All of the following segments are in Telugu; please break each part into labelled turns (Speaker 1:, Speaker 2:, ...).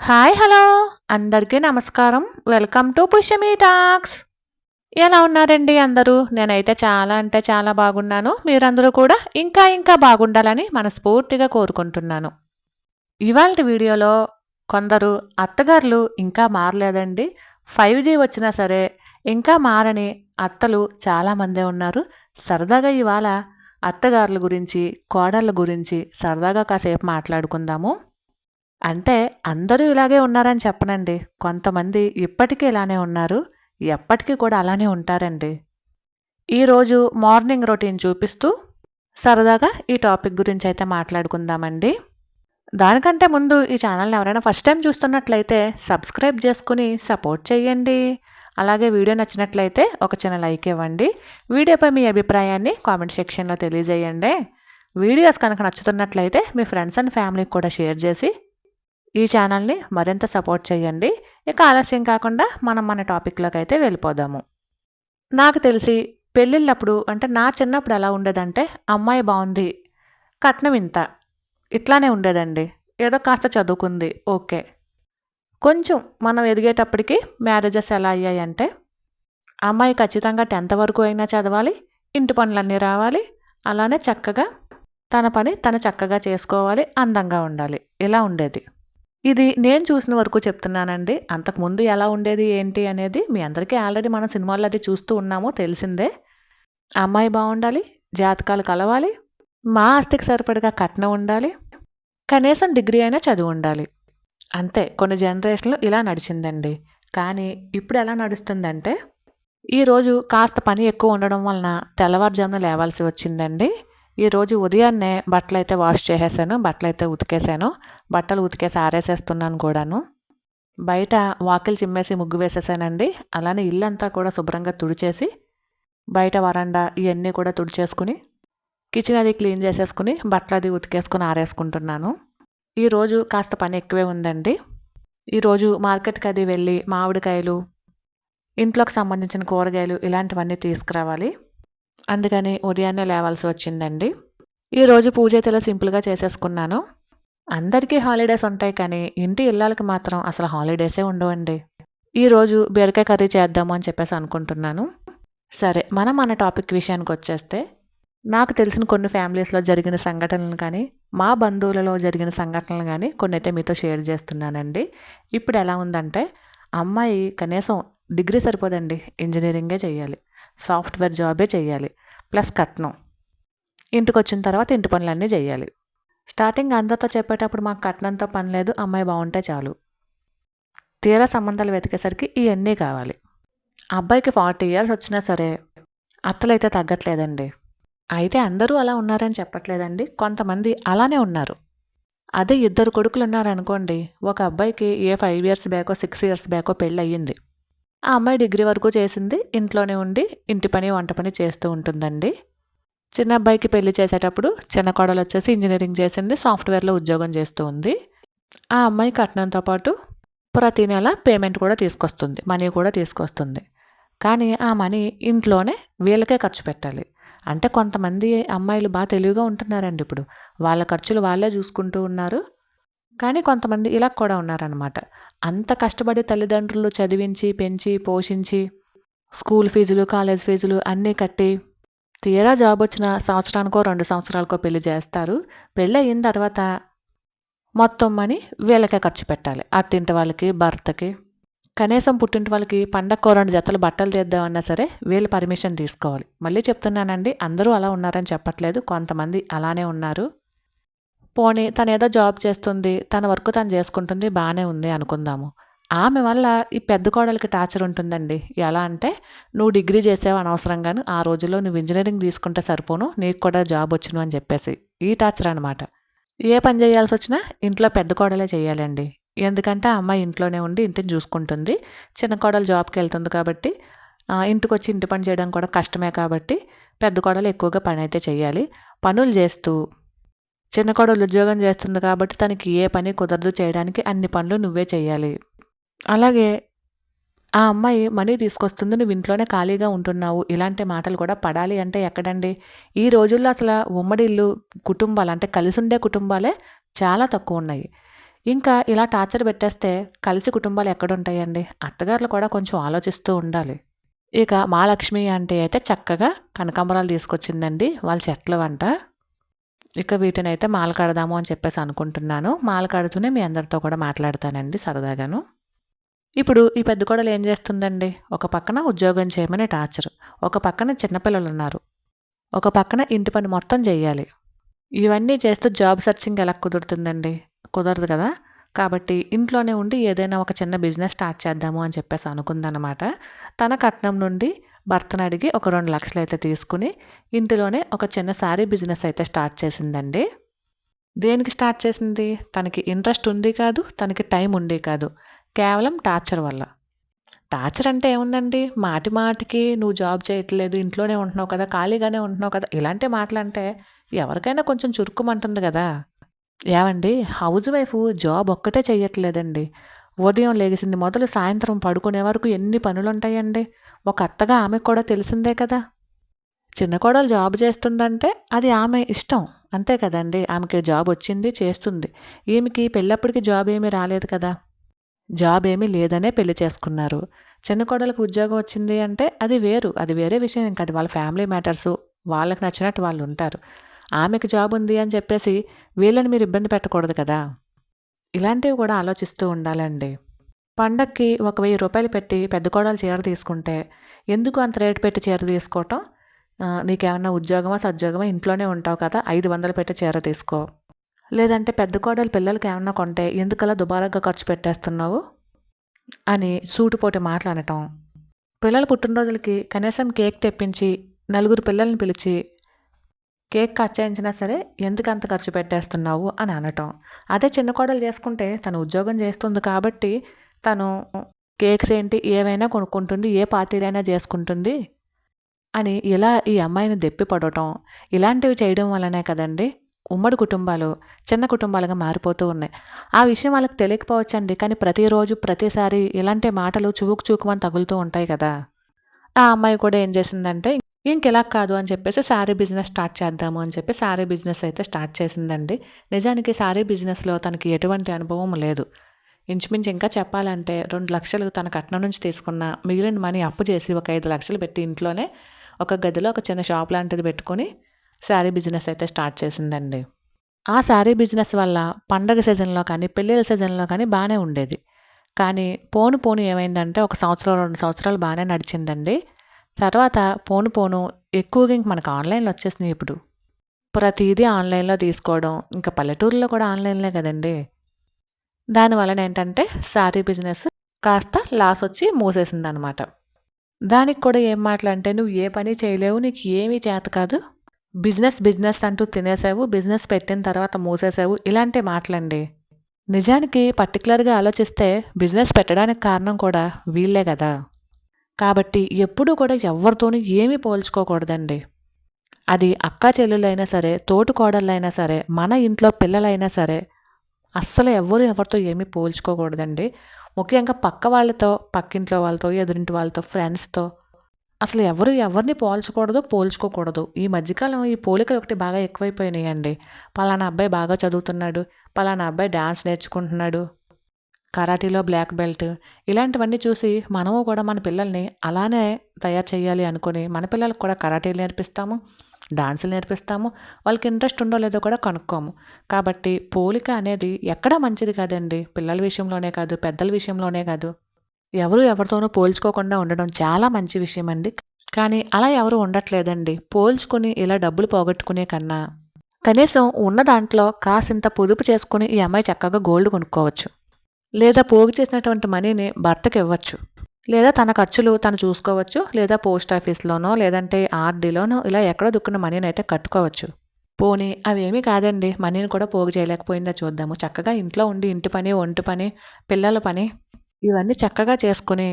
Speaker 1: Hi hello. అందరికీ నమస్కారం. Welcome to Pushyami talks. ఎలా ఉన్నారండి అందరూ? నేనైతే చాలా అంటే చాలా బాగున్నాను. మీరందరూ కూడా ఇంకా ఇంకా బాగుండాలని మనస్ఫూర్తిగా కోరుకుంటున్నాను. ఇవాళ వీడియోలో కొందరు అత్తగారులు ఇంకా మారలేదండి. ఫైవ్ జీ వచ్చినా సరే ఇంకా మారని అత్తలు చాలామందే ఉన్నారు. సరదాగా ఇవాళ అత్తగారుల గురించి కోడళ్ళ గురించి సరదాగా కాసేపు మాట్లాడుకుందాము. అంటే అందరూ ఇలాగే ఉన్నారని చెప్పనండి. కొంతమంది ఇప్పటికీ ఇలానే ఉన్నారు. ఎప్పటికీ కూడా అలానే ఉంటారండి. ఈరోజు మార్నింగ్ రొటీన్ చూపిస్తూ సరదాగా ఈ టాపిక్ గురించి అయితే మాట్లాడుకుందామండి. దానికంటే ముందు ఈ ఛానల్ని ఎవరైనా ఫస్ట్ టైం చూస్తున్నట్లయితే సబ్స్క్రైబ్ చేసుకుని సపోర్ట్ చేయండి అలాగే వీడియో నచ్చినట్లయితే ఒక చిన్న లైక్ ఇవ్వండి. వీడియోపై మీ అభిప్రాయాన్ని కామెంట్ సెక్షన్లో తెలియజేయండి. వీడియోస్ కనుక నచ్చుతున్నట్లయితే మీ ఫ్రెండ్స్ అండ్ ఫ్యామిలీకి కూడా షేర్ చేసి ఈ ఛానల్ని మరింత సపోర్ట్ చేయండి. ఇక ఆలస్యం కాకుండా మనం మన టాపిక్లోకి అయితే వెళ్ళిపోదాము. నాకు తెలిసి పెళ్ళిళ్ళప్పుడు అంటే నా చిన్నప్పుడు ఎలా ఉండేదంటే అమ్మాయి బాగుంది కట్నం ఇంత ఇట్లానే ఉండేదండి. ఏదో కాస్త చదువుకుంది ఓకే. కొంచెం మనం ఎదిగేటప్పటికి మ్యారేజెస్ ఎలా అయ్యాయంటే అమ్మాయి ఖచ్చితంగా టెన్త్ వరకు అయినా చదవాలి ఇంటి పనులన్నీ రావాలి అలానే చక్కగా తన పని తను చక్కగా చేసుకోవాలి అందంగా ఉండాలి. ఇలా ఉండేది. ఇది నేను చూసిన వరకు చెప్తున్నానండి. అంతకుముందు ఎలా ఉండేది ఏంటి అనేది మీ అందరికీ ఆల్రెడీ మన సినిమాల్లో అది చూస్తూ ఉన్నామో తెలిసిందే. అమ్మాయి బాగుండాలి జాతకాలు కలవాలి మా ఆస్తికి సరిపడగా కట్నం ఉండాలి కనీసం డిగ్రీ అయినా చదువు ఉండాలి. అంతే కొన్ని జనరేషన్లు ఇలా నడిచిందండి. కానీ ఇప్పుడు ఎలా నడుస్తుందంటే ఈరోజు కాస్త పని ఎక్కువ ఉండడం వలన తెల్లవారుజామున లేవాల్సి వచ్చిందండి. ఈరోజు ఉదయాన్నే బట్టలు అయితే వాష్ చేసేసాను బట్టలు అయితే ఉతికేసాను. బట్టలు ఉతికేసి ఆరేసేస్తున్నాను కూడాను. బయట వాకిలు చిమ్మేసి ముగ్గు వేసేసానండి. అలానే ఇల్లంతా కూడా శుభ్రంగా తుడిచేసి బయట వరండా ఇవన్నీ కూడా తుడిచేసుకుని కిచెన్ అది క్లీన్ చేసేసుకుని బట్టలు అది ఉతికేసుకుని ఆరేసుకుంటున్నాను. ఈరోజు కాస్త పని ఎక్కువే ఉందండి. ఈరోజు మార్కెట్కి అది వెళ్ళి మామిడికాయలు ఇంట్లోకి సంబంధించిన కూరగాయలు ఇలాంటివన్నీ తీసుకురావాలి. అందుకని ఉదయాన్నే లేవాల్సి వచ్చిందండి. ఈరోజు పూజ అయితే ఇలా సింపుల్గా చేసేసుకున్నాను. అందరికీ హాలిడేస్ ఉంటాయి కానీ ఇంటి ఇళ్ళకి మాత్రం అసలు హాలిడేసే ఉండవండి. ఈరోజు బీరకాయ కర్రీ చేద్దాము అని చెప్పేసి అనుకుంటున్నాను. సరే మనం మన టాపిక్ విషయానికి వచ్చేస్తే నాకు తెలిసిన కొన్ని ఫ్యామిలీస్లో జరిగిన సంఘటనలు కానీ మా బంధువులలో జరిగిన సంఘటనలు కానీ కొన్ని అయితే మీతో షేర్ చేస్తున్నానండి. ఇప్పుడు ఎలా ఉందంటే అమ్మాయి కనీసం డిగ్రీ సరిపోదండి ఇంజనీరింగే చేయాలి సాఫ్ట్వేర్ జాబే చేయాలి ప్లస్ కట్నం. ఇంటికి వచ్చిన తర్వాత ఇంటి పనులన్నీ చేయాలి స్టార్టింగ్ అందరితో చెప్పేటప్పుడు మాకు కట్నంతో పని లేదు అమ్మాయి బాగుంటే చాలు. తీరా సంబంధాలు వెతికేసరికి ఇవన్నీ కావాలి. అబ్బాయికి ఫార్టీ ఇయర్స్ వచ్చినా సరే అత్తలైతే తగ్గట్లేదండి. అయితే అందరూ అలా ఉన్నారని చెప్పట్లేదండి. కొంతమంది అలానే ఉన్నారు. అదే ఇద్దరు కొడుకులు ఉన్నారనుకోండి ఒక అబ్బాయికి ఏ ఫైవ్ ఇయర్స్ బ్యాకో సిక్స్ ఇయర్స్ బ్యాకో పెళ్ళి అయ్యింది ఆ అమ్మాయి డిగ్రీ వరకు చేసింది. ఇంట్లోనే ఉండి ఇంటి పని వంట పని చేస్తూ ఉంటుందండి. చిన్న అబ్బాయికి పెళ్ళి చేసేటప్పుడు చిన్న కోడలు వచ్చేసి ఇంజనీరింగ్ చేసింది సాఫ్ట్వేర్లో ఉద్యోగం చేస్తూ ఉంది. ఆ అమ్మాయి కట్నంతో పాటు ప్రతి నెల పేమెంట్ కూడా తీసుకొస్తుంది మనీ కూడా తీసుకొస్తుంది. కానీ ఆ మనీ ఇంట్లోనే వీళ్ళకే ఖర్చు పెట్టాలి. అంటే కొంతమంది అమ్మాయిలు బాగా తెలివిగా ఉంటున్నారండి ఇప్పుడు. వాళ్ళ ఖర్చులు వాళ్ళే చూసుకుంటూ ఉన్నారు. కానీ కొంతమంది ఇలా కూడా ఉన్నారనమాట అంత కష్టపడి తల్లిదండ్రులు చదివించి పెంచి పోషించి స్కూల్ ఫీజులు కాలేజ్ ఫీజులు అన్నీ కట్టి తీరా జాబ్ వచ్చిన సంవత్సరానికో రెండు సంవత్సరాలకో పెళ్ళి చేస్తారు. పెళ్ళి అయిన తర్వాత మొత్తం మనీ వీళ్ళకే ఖర్చు పెట్టాలి. అత్తింటి వాళ్ళకి భర్తకి కనీసం పుట్టింటి వాళ్ళకి పండగ రెండు జతలు బట్టలు తీద్దామన్నా సరే వీళ్ళు పర్మిషన్ తీసుకోవాలి. మళ్ళీ చెప్తున్నానండి అందరూ అలా ఉన్నారని చెప్పట్లేదు. కొంతమంది అలానే ఉన్నారు. పోనీ తను ఏదో జాబ్ చేస్తుంది తన వర్క్ తను చేసుకుంటుంది బాగానే ఉంది అనుకుందాము. ఆమె వల్ల ఈ పెద్ద కోడలికి టార్చర్ ఉంటుందండి. ఎలా అంటే నువ్వు డిగ్రీ చేసావు అనవసరంగాను ఆ రోజుల్లో నువ్వు ఇంజనీరింగ్ తీసుకుంటే సరిపోను నీకు కూడా జాబ్ వచ్చును అని చెప్పేసి. ఈ టార్చర్ అనమాట ఏ పని చేయాల్సి వచ్చినా ఇంట్లో పెద్ద కోడలే చేయాలండి. ఎందుకంటే ఆ అమ్మాయి ఇంట్లోనే ఉండి ఇంటిని చూసుకుంటుంది. చిన్న కోడలు జాబ్కి వెళ్తుంది కాబట్టి ఇంటికి వచ్చి ఇంటి పని చేయడం కూడా కష్టమే కాబట్టి పెద్ద కోడలు ఎక్కువగా పని అయితే చేయాలి. పనులు చేస్తూ చిన్న కోడలు ఉద్యోగం చేస్తుంది కాబట్టి తనకి ఏ పని కుదరదు చేయడానికి అన్ని పనులు నువ్వే చేయాలి. అలాగే ఆ అమ్మాయి మనీ తీసుకొస్తుంది నువ్వు ఇంట్లోనే ఖాళీగా ఉంటున్నావు. ఇలాంటి మాటలు కూడా పడాలి అంటే ఎక్కడండి? ఈ రోజుల్లో అసలు ఉమ్మడి ఇల్లు కుటుంబాలు అంటే కలిసి ఉండే కుటుంబాలే చాలా తక్కువ ఉన్నాయి. ఇంకా ఇలా టార్చర్ పెట్టేస్తే కలిసి కుటుంబాలు ఎక్కడుంటాయండి? అత్తగారులు కూడా కొంచెం ఆలోచిస్తూ ఉండాలి. ఇక మహాలక్ష్మి అంటే అయితే చక్కగా కనకాంబరాలు తీసుకొచ్చిందండి వాళ్ళ చెట్ల వంట. ఇక వీటిని అయితే మాల కడదాము అని చెప్పేసి అనుకుంటున్నాను. మాల కడుతూనే మీ అందరితో కూడా మాట్లాడతానండి సరదాగాను. ఇప్పుడు ఈ పెద్ద కోడలు ఏం చేస్తుందండి? ఒక పక్కన ఉద్యోగం చేయమని టార్చర్. ఒక పక్కన చిన్నపిల్లలు ఉన్నారు. ఒక పక్కన ఇంటి పని మొత్తం చేయాలి. ఇవన్నీ చేస్తూ జాబ్ సర్చింగ్ ఎలా కుదురుతుందండి? కుదరదు కదా. కాబట్టి ఇంట్లోనే ఉండి ఏదైనా ఒక చిన్న బిజినెస్ స్టార్ట్ చేద్దాము అని చెప్పేసి అనుకుందనమాట తన కట్నం నుండి భర్తను అడిగి ఒక రెండు లక్షలు అయితే తీసుకుని ఇంటిలోనే ఒక చిన్న శారీ బిజినెస్ అయితే స్టార్ట్ చేసిందండి. దేనికి స్టార్ట్ చేసింది? తనకి ఇంట్రెస్ట్ ఉంది కాదు తనకి టైం ఉండి కాదు. కేవలం టార్చర్ వల్ల. టార్చర్ అంటే ఏముందండి? మాటి మాటికి నువ్వు జాబ్ చేయట్లేదు ఇంట్లోనే ఉంటున్నావు కదా ఖాళీగానే ఉంటున్నావు కదా ఇలాంటి మాటలంటే ఎవరికైనా కొంచెం చురుకుమంటుంది కదా. ఏమండి హౌస్ వైఫ్ జాబ్ ఒక్కటే చెయ్యట్లేదండి. ఉదయం లేచింది మొదలు సాయంత్రం పడుకునే వరకు ఎన్ని పనులు ఉంటాయండి ఒక అత్తగా ఆమెకు కూడా తెలిసిందే కదా. చిన్న కోడలు జాబ్ చేస్తుందంటే అది ఆమె ఇష్టం. అంతే కదండి. ఆమెకి జాబ్ వచ్చింది చేస్తుంది. ఈమెకి పెళ్ళప్పటికి జాబ్ ఏమీ రాలేదు కదా. జాబ్ ఏమీ లేదనే పెళ్ళి చేసుకున్నారు. చిన్న కోడలకు ఉద్యోగం వచ్చింది అంటే అది వేరు. అది వేరే విషయం. ఇంకా అది వాళ్ళ ఫ్యామిలీ మ్యాటర్స్. వాళ్ళకి నచ్చినట్టు వాళ్ళు ఉంటారు. ఆమెకు జాబ్ ఉంది అని చెప్పేసి వీళ్ళని మీరు ఇబ్బంది పెట్టకూడదు కదా. ఇలాంటివి కూడా ఆలోచిస్తూ ఉండాలండి. పండక్కి ఒక వెయ్యి రూపాయలు పెట్టి పెద్ద కోడలు చీర తీసుకుంటే ఎందుకు అంత రేటు పెట్టి చీర తీసుకోవటం? నీకేమన్నా ఉద్యోగమా సద్యోగమా? ఇంట్లోనే ఉంటావు కదా ఐదు వందలు పెట్టి చీర తీసుకో. లేదంటే పెద్ద కోడలు పిల్లలకి ఏమన్నా కొంటే ఎందుకలా దుబారాగా ఖర్చు పెట్టేస్తున్నావు? అని సూటిపోటి మాటలు అనటం పిల్లల పుట్టినరోజులకి కనీసం కేక్ తెప్పించి నలుగురు పిల్లల్ని పిలిచి కేక్ కట్ చేయించినా సరే ఎందుకు అంత ఖర్చు పెట్టేస్తున్నావు? అని అనటం. అదే చిన్న కోడలు చేసుకుంటే తను ఉద్యోగం చేస్తుంది కాబట్టి తను కేక్స్ ఏంటి ఏవైనా కొనుక్కుంటుంది ఏ పార్టీలైనా చేసుకుంటుంది అని ఇలా ఈ అమ్మాయిని దెప్పి పడటం ఇలాంటివి చేయడం వల్లనే కదండి ఉమ్మడి కుటుంబాలు చిన్న కుటుంబాలుగా మారిపోతూ ఉన్నాయి. ఆ విషయం వాళ్ళకి తెలియకపోవచ్చండి కానీ ప్రతిరోజు ప్రతిసారి ఇలాంటి మాటలు చూకు చూకుమని తగులుతూ ఉంటాయి కదా. ఆ అమ్మాయి కూడా ఏం చేసిందంటే ఇంకెలా కాదు అని చెప్పేసి శారీ బిజినెస్ స్టార్ట్ చేద్దాము అని చెప్పి శారీ బిజినెస్ అయితే స్టార్ట్ చేసిందండి. నిజానికి శారీ బిజినెస్లో తనకి ఎటువంటి అనుభవం లేదు. ఇంచుమించు ఇంకా చెప్పాలంటే రెండు లక్షలు తన కట్నం నుంచి తీసుకున్న మిగిలిన మనీ అప్పు చేసి ఒక ఐదు లక్షలు పెట్టి ఇంట్లోనే ఒక గదిలో ఒక చిన్న షాప్ లాంటిది పెట్టుకొని శారీ బిజినెస్ అయితే స్టార్ట్ చేసిందండి. ఆ శారీ బిజినెస్ వల్ల పండగ సీజన్లో కానీ పెళ్ళిళ్ళ సీజన్లో కానీ బాగానే ఉండేది. కానీ పోను పోను ఏమైందంటే ఒక సంవత్సరం రెండు సంవత్సరాలు బాగానే నడిచిందండి. తర్వాత పోను పోను ఎక్కువగా ఇంక మనకు ఆన్లైన్లో వచ్చేసినాయి ఇప్పుడు. ప్రతిదీ ఆన్లైన్లో తీసుకోవడం ఇంకా పల్లెటూరులో కూడా ఆన్లైన్లే కదండి. దానివలన ఏంటంటే శారీ బిజినెస్ కాస్త లాస్ వచ్చి మూసేసింది అనమాట దానికి కూడా ఏం మాటలంటే నువ్వు ఏ పని చేయలేవు నీకు ఏమీ చేత కాదు. బిజినెస్ బిజినెస్ అంటూ తినేసావు బిజినెస్ పెట్టిన తర్వాత మూసేసావు ఇలాంటి మాటలండి. నిజానికి పర్టికులర్గా ఆలోచిస్తే బిజినెస్ పెట్టడానికి కారణం కూడా వీళ్ళే కదా. కాబట్టి ఎప్పుడూ కూడా ఎవరితోనూ ఏమీ పోల్చుకోకూడదండి. అది అక్కా చెల్లెలైనా సరే తోటి కోడళ్ళైనా సరే మన ఇంట్లో పిల్లలైనా సరే అస్సలు ఎవరు ఎవరితో ఏమీ పోల్చుకోకూడదండి. ముఖ్యంగా పక్క వాళ్ళతో పక్కింట్లో వాళ్ళతో ఎదురింటి వాళ్ళతో ఫ్రెండ్స్తో. అసలు ఎవరు ఎవరిని పోల్చకూడదు పోల్చుకోకూడదు. ఈ మధ్యకాలం ఈ పోలికలు ఒకటి బాగా ఎక్కువైపోయినాయండి. పలానా అబ్బాయి బాగా చదువుతున్నాడు పలానా అబ్బాయి డ్యాన్స్ నేర్చుకుంటున్నాడు కరాటీలో బ్లాక్ బెల్ట్. ఇలాంటివన్నీ చూసి మనము కూడా మన పిల్లల్ని అలానే తయారు చేయాలి అనుకుని మన పిల్లలకు కూడా కరాటీలు నేర్పిస్తాము. డాన్సులు నేర్పిస్తాము వాళ్ళకి ఇంట్రెస్ట్ ఉందో లేదో కూడా కనుక్కోము. కాబట్టి పోలిక అనేది ఎక్కడా మంచిది కాదండి? పిల్లల విషయంలోనే కాదు పెద్దల విషయంలోనే కాదు. ఎవరు ఎవరితోనూ పోల్చుకోకుండా ఉండడం చాలా మంచి విషయం అండి కానీ అలా ఎవరు ఉండట్లేదండి. పోల్చుకుని ఇలా డబ్బులు పోగొట్టుకునే కన్నా కనీసం ఉన్న దాంట్లో కాసింత పొదుపు చేసుకుని ఈ అమ్మాయి చక్కగా గోల్డ్ కొనుక్కోవచ్చు. లేదా పోగు చేసినటువంటి మనీని భర్తకి ఇవ్వచ్చు. లేదా తన ఖర్చులు తను చూసుకోవచ్చు లేదా పోస్ట్ ఆఫీస్లోనో లేదంటే ఆర్డీలోనో ఇలా ఎక్కడో దుక్కున్న మనీని అయితే కట్టుకోవచ్చు. పోనీ అవేమీ కాదండి మనీని కూడా పోగు చేయలేకపోయిందా చూద్దాము. చక్కగా ఇంట్లో ఉండి ఇంటి పని ఒంటి పని పిల్లల పని ఇవన్నీ చక్కగా చేసుకుని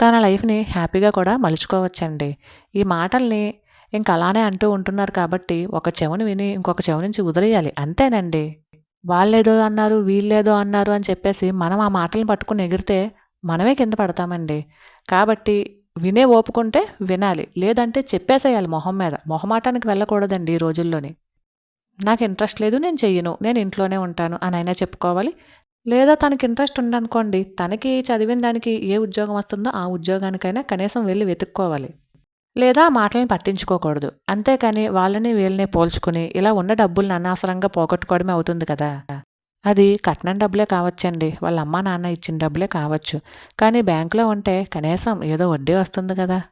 Speaker 1: తన లైఫ్ని హ్యాపీగా కూడా మలుచుకోవచ్చండి. ఈ మాటల్ని ఇంక అలానే అంటూ ఉంటున్నారు కాబట్టి ఒక చెవుని విని ఇంకొక చెవు నుంచి వదిలేయాలి. అంతేనండి. వాళ్ళేదో అన్నారు వీళ్ళేదో అన్నారు అని చెప్పేసి మనం ఆ మాటలను పట్టుకుని ఎగిరితే మనమే కింద పడతామండి. కాబట్టి వినే ఓపుకుంటే వినాలి. లేదంటే చెప్పేసేయాలి మొహం మీద. మొహమాటానికి వెళ్ళకూడదండి ఈ రోజుల్లోని. నాకు ఇంట్రెస్ట్ లేదు నేను చెయ్యను. నేను ఇంట్లోనే ఉంటాను అని అయినా చెప్పుకోవాలి. లేదా తనకి ఇంట్రెస్ట్ ఉందనుకోండి తనకి చదివిన దానికి ఏ ఉద్యోగం వస్తుందో ఆ ఉద్యోగానికైనా కనీసం వెళ్ళి వెతుక్కోవాలి. లేదా మాటలను పట్టించుకోకూడదు. అంతేకాని వాళ్ళని వీళ్ళని పోల్చుకుని ఇలా ఉన్న డబ్బుల్ని అనవసరంగా పోగొట్టుకోవడమే అవుతుంది కదా. అది కట్నం డబ్బులే కావచ్చండి. వాళ్ళ అమ్మా నాన్న ఇచ్చిన డబ్బులే కావచ్చు. కానీ బ్యాంకులో ఉంటే కనీసం ఏదో వడ్డీ వస్తుంది కదా.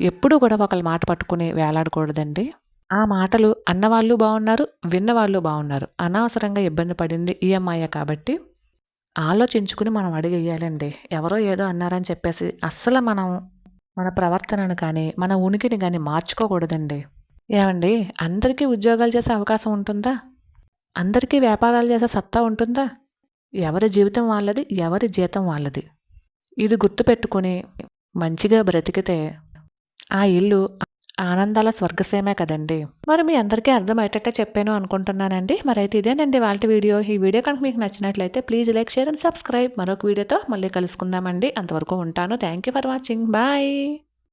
Speaker 1: ఎప్పుడూ కూడా ఒకళ్ళ మాట పట్టుకుని వేలాడకూడదండి. ఆ మాటలు అన్నవాళ్ళు బాగున్నారు విన్నవాళ్ళు బాగున్నారు అనవసరంగా ఇబ్బంది పడింది ఈ కాబట్టి ఆలోచించుకుని మనం అడిగేయాలండి. ఎవరో ఏదో అన్నారని చెప్పేసి అస్సలు మనం మన ప్రవర్తనను కానీ మన ఉనికిని కానీ మార్చుకోకూడదండి. ఏమండి? అందరికీ ఉద్యోగాలు చేసే అవకాశం ఉంటుందా? అందరికీ వ్యాపారాలు చేసే సత్తా ఉంటుందా? ఎవరి జీవితం వాళ్ళది ఎవరి జీతం వాళ్ళది? ఇది గుర్తుపెట్టుకుని మంచిగా బ్రతికితే ఆ ఇల్లు ఆనందాల స్వర్గసేమే కదండి. మరి మీ అందరికీ అర్థమయ్యేటట్టే చెప్పాను అనుకుంటున్నానండి. మరి అయితే ఇదేనండి వాళ్ళ వీడియో. ఈ వీడియో కనుక మీకు నచ్చినట్లయితే please like share and subscribe. మరొక వీడియోతో మళ్ళీ కలుసుకుందామండి. అంతవరకు ఉంటాను. Thank you for watching. Bye.